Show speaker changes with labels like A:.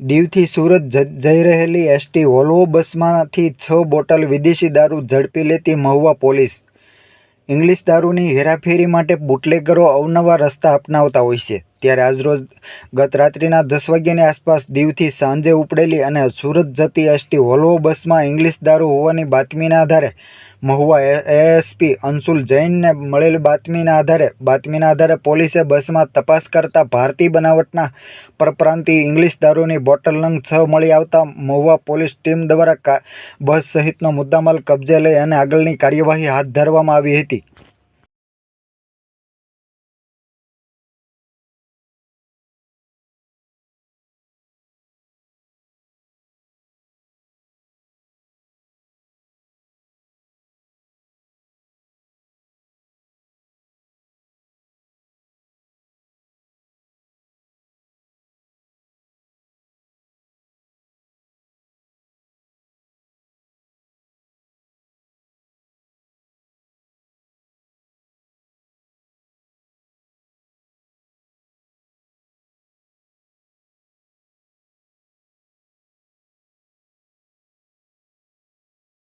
A: દીવથી સુરત જઈ રહેલી ST Volvo બસમાંથી છ બોટલ વિદેશી દારૂ ઝડપી લેતી મહુવા પોલીસ. ઇંગ્લિશ દારૂની હેરાફેરી માટે બુટલેગરો અવનવા રસ્તા અપનાવતા હોય છે. ત્યારે આજરોજ ગત રાત્રિના દસ વાગ્યાની આસપાસ દીવથી સાંજે ઉપડેલી અને સુરત જતી એસટી વોલ્વો બસમાં ઇંગ્લિશ દારૂ હોવાની બાતમીના આધારે મહુવા એએસપી અંશુલ જૈનને મળેલ બાતમીના આધારે બાતમીના આધારે પોલીસે બસમાં તપાસ કરતા ભારતીય બનાવટના પરપ્રાંતિ ઇંગ્લિશ દારૂની બોટલ નંગ છ મળી આવતા મહુવા પોલીસ ટીમ દ્વારા બસ સહિતનો મુદ્દામાલ કબજે લઈ અને આગળની કાર્યવાહી હાથ ધરવામાં આવી હતી.